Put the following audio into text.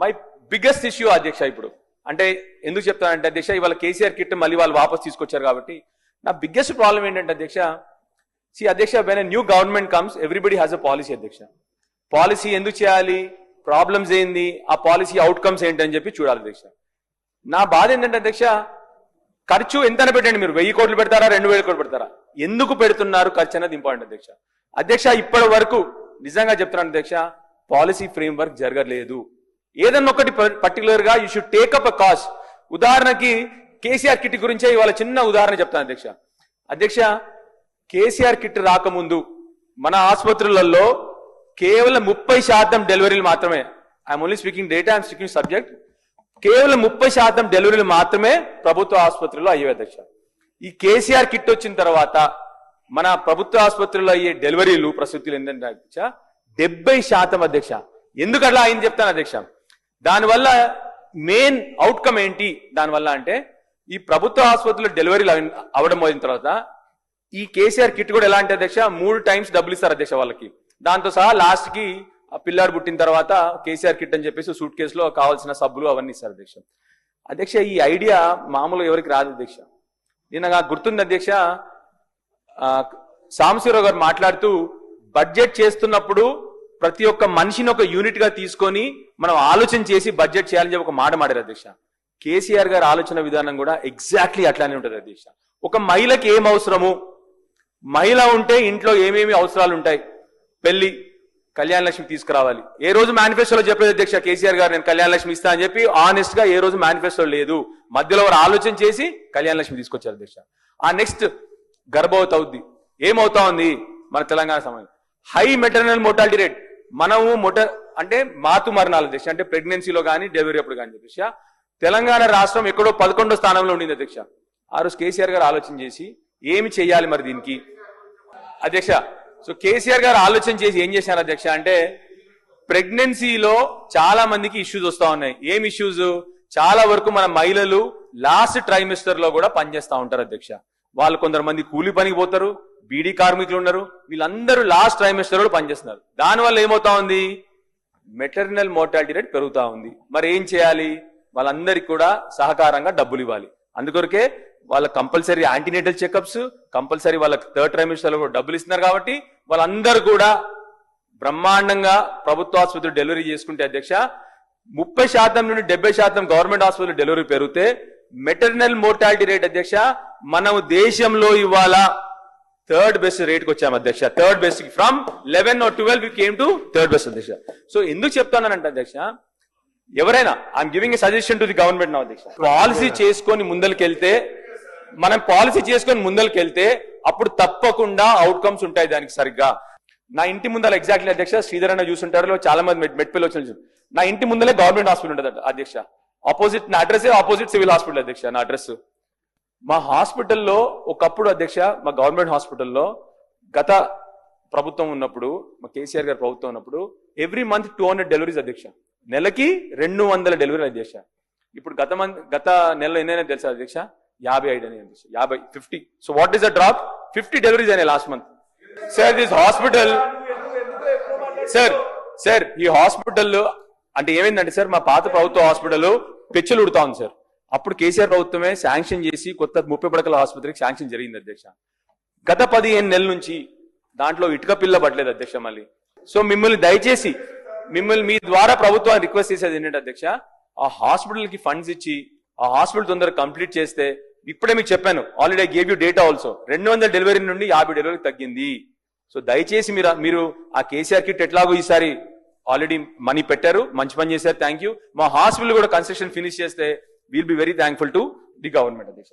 My biggest issue అధ్యక్ష ఇప్పుడు. అంటే ఎందుకు చెప్తానంటే అధ్యక్ష ఇవాళ కేసీఆర్ కిట్ మళ్ళీ వాళ్ళు వాపస్ తీసుకొచ్చారు కాబట్టి. నా బిగ్గెస్ట్ ప్రాబ్లం ఏంటంటే అధ్యక్ష సి అధ్యక్ష when new government comes everybody has a policy అధ్యక్ష. పాలసీ ఎందుకు చేయాలి? ప్రాబ్లమ్స్ ఏంది? ఆ పాలసీ అవుట్కమ్స్ ఏంటి అని చెప్పి చూడాలి అధ్యక్ష. నా బాధ ఏంటంటే అధ్యక్ష ఖర్చు ఎంత పెట్టండి మీరు. వెయ్యి కోట్లు పెడతారా? రెండు వేల కోట్లు పెడతారా? ఎందుకు పెడుతున్నారు ఖర్చు అనేది ఇంపార్టెంట్ అధ్యక్ష. అధ్యక్ష ఇప్పటి వరకు నిజంగా చెప్తున్నాను అధ్యక్ష పాలసీ ఫ్రేమ్ వర్క్ జరగలేదు. ఏదన్నా ఒకటి పర్టికులర్గా you should take up a cost ఉదాహరణకి కేసీఆర్ కిట్ గురించే ఇవాళ చిన్న ఉదాహరణ చెప్తాను అధ్యక్ష. అధ్యక్ష కేసీఆర్ కిట్ రాకముందు మన ఆసుపత్రులలో కేవలం ముప్పై శాతం డెలివరీలు మాత్రమే I'm only speaking data I'm speaking subject కేవలం ముప్పై శాతం డెలివరీలు మాత్రమే ప్రభుత్వ ఆసుపత్రిలో అయ్యే అధ్యక్ష. ఈ కేసీఆర్ కిట్ వచ్చిన తర్వాత మన ప్రభుత్వ ఆసుపత్రిలో అయ్యే డెలివరీలు ప్రసూతులు ఏంటంటే అధ్యక్ష డెబ్బై శాతం అధ్యక్ష. ఎందుకు అట్లా అయింది చెప్తాను అధ్యక్ష? దానివల్ల మెయిన్ అవుట్కమ్ ఏంటి? దానివల్ల అంటే ఈ ప్రభుత్వ ఆసుపత్రులు డెలివరీలు అవడం పోయిన తర్వాత ఈ కేసీఆర్ కిట్ కూడా ఎలా అంటే అధ్యక్ష మూడు టైమ్స్ డబ్బులు ఇస్తారు అధ్యక్ష వాళ్ళకి. దాంతో సహా లాస్ట్కి ఆ పిల్లాడు పుట్టిన తర్వాత కేసీఆర్ కిట్ అని చెప్పేసి సూట్ కేసులో కావాల్సిన సబ్బులు అవన్నీ ఇస్తారు అధ్యక్ష. అధ్యక్ష ఈ ఐడియా మామూలుగా ఎవరికి రాదు అధ్యక్ష. నేను నాకు గుర్తుంది అధ్యక్ష సాంబశివరావు గారు మాట్లాడుతూ బడ్జెట్ చేస్తున్నప్పుడు ప్రతి ఒక్క మనిషిని ఒక యూనిట్గా తీసుకొని మనం ఆలోచన చేసి బడ్జెట్ చేయాలని చెప్పి ఒక మాట మాడారు అధ్యక్ష. కేసీఆర్ గారి ఆలోచన విధానం కూడా ఎగ్జాక్ట్లీ అట్లానే ఉంటుంది అధ్యక్ష. ఒక మహిళకి ఏం అవసరము? మహిళ ఉంటే ఇంట్లో ఏమేమి అవసరాలు ఉంటాయి? పెళ్ళి కళ్యాణ లక్ష్మి తీసుకురావాలి. ఏ రోజు మేనిఫెస్టోలో చెప్పలేదు అధ్యక్ష కేసీఆర్ గారు నేను కళ్యాణ లక్ష్మి ఇస్తా అని చెప్పి ఆనెస్ట్గా ఏ రోజు మేనిఫెస్టో లేదు. మధ్యలో వారు ఆలోచన చేసి కళ్యాణ లక్ష్మి తీసుకొచ్చారు అధ్యక్ష. ఆ నెక్స్ట్ గర్భవతి అవుద్ది. ఏమవుతా ఉంది? మన తెలంగాణ సమయం హై మెటర్నల్ మోర్టాలిటీ రేట్ మనము మొట అంటే మాతు మరణాలు అధ్యక్ష అంటే ప్రెగ్నెన్సీలో కానీ డెలివరీ అప్పుడు కానీ అధ్యక్ష. తెలంగాణ రాష్ట్రం ఎక్కడో పదకొండో స్థానంలో ఉండింది అధ్యక్ష. ఆ రోజు కేసీఆర్ గారు ఆలోచన చేసి ఏమి చేయాలి మరి దీనికి? అధ్యక్ష సో కేసీఆర్ గారు ఆలోచన చేసి ఏం చేశారు అధ్యక్ష అంటే ప్రెగ్నెన్సీలో చాలా మందికి ఇష్యూస్ వస్తూ ఉన్నాయి. ఏం ఇష్యూస్? చాలా వరకు మన మహిళలు లాస్ట్ ట్రైమిస్టర్లో కూడా పనిచేస్తూ ఉంటారు అధ్యక్ష. వాళ్ళు కొందరు మంది కూలి పనికి పోతారు బీడీ కార్మికులు ఉన్నారు. వీళ్ళందరూ లాస్ట్ ట్రైమెస్టర్లో పనిచేస్తున్నారు. దానివల్ల ఏమవుతా ఉంది? మెటర్నల్ మోర్టాలిటీ రేట్ పెరుగుతూ ఉంది. మరి ఏం చేయాలి? వాళ్ళందరికీ కూడా సహకారంగా డబ్బులు ఇవ్వాలి. అందుకొరకే వాళ్ళ కంపల్సరీ యాంటీనేటల్ చెకప్స్ కంపల్సరీ వాళ్ళకి థర్డ్ ట్రైమిస్టర్లో కూడా డబ్బులు ఇస్తున్నారు కాబట్టి వాళ్ళందరూ కూడా బ్రహ్మాండంగా ప్రభుత్వ ఆసుపత్రి డెలివరీ చేసుకుంటే అధ్యక్ష ముప్పై శాతం నుండి డెబ్బై శాతం గవర్నమెంట్ ఆసుపత్రి డెలివరీ పెరిగితే మెటర్నల్ మోర్టాలిటీ రేట్ అధ్యక్ష మనం దేశంలో ఇవాళ థర్డ్ బెస్ట్ రేట్కి వచ్చాము అధ్యక్ష. Third best from eleven or twelve came to third best అధ్యక్ష. సో ఎందుకు చెప్తానంటే అధ్యక్ష ఎవరైనా I'm giving a suggestion to the government నా అధ్యక్ష. పాలసీ చేసుకొని ముందరికెళ్తే మనం పాలసీ చేసుకొని ముందరికెళ్తే అప్పుడు తప్పకుండా అవుట్కమ్స్ ఉంటాయి దానికి సరిగ్గా. నా ఇంటి ముందర ఎగ్జాక్ట్లీ అధ్యక్ష శ్రీధర్ అన్న చూసుంటారు చాలా మంది మెట్ మెట్పల్లి వచ్చిన నా ఇంటి ముందలే గవర్నమెంట్ హాస్పిటల్ ఉంటుంది అధ్యక్ష. ఆపోజిట్ నా అడ్రస్ ఆపోజిట్ సివిల్ హాస్పిటల్ అధ్యక్ష నా అడ్రస్ మా హాస్పిటల్లో ఒకప్పుడు అధ్యక్ష మా గవర్నమెంట్ హాస్పిటల్లో గత ప్రభుత్వం ఉన్నప్పుడు మా కేసీఆర్ గారి ప్రభుత్వం ఉన్నప్పుడు every month two hundred deliveries అధ్యక్ష. నెలకి రెండు వందల డెలివరీ అధ్యక్ష. ఇప్పుడు గత మంత్ గత నెలలో ఎన్నైనా తెలుసా అధ్యక్ష? యాభై ఐదు అని అధ్యక్ష. యాభై fifty. So what is the drop fifty deliveries అయినాయి last month sir this hospital sir sir ఈ హాస్పిటల్ అంటే ఏమైందంటే సార్ మా పాత ప్రభుత్వ హాస్పిటల్ పెచ్చులు ఉడుతా ఉంది సార్ అప్పుడు కేసీఆర్ ప్రభుత్వమే శాంక్షన్ చేసి కొత్త ముప్పై పడకల ఆసుపత్రికి శాంక్షన్ జరిగింది అధ్యక్ష. గత పదిహేను నెలల నుంచి దాంట్లో ఇటుక పిల్ల పడలేదు అధ్యక్ష మళ్ళీ. సో మిమ్మల్ని దయచేసి మిమ్మల్ని మీ ద్వారా ప్రభుత్వాన్ని రిక్వెస్ట్ చేసేది ఏంటంటే అధ్యక్ష ఆ హాస్పిటల్కి ఫండ్స్ ఇచ్చి ఆ హాస్పిటల్ తొందరగా కంప్లీట్ చేస్తే ఇప్పుడే మీకు చెప్పాను already gave you data also రెండు వందల డెలివరీ నుండి యాభై డెలివరీ తగ్గింది. సో దయచేసి మీరు మీరు ఆ కేసీఆర్ కిట్ ఎట్లాగో ఈసారి ఆల్రెడీ మనీ పెట్టారు మంచి పని చేశారు థ్యాంక్ యూ మా హాస్పిటల్ కూడా కన్స్ట్రక్షన్ ఫినిష్ చేస్తే We will be very thankful to the government of this.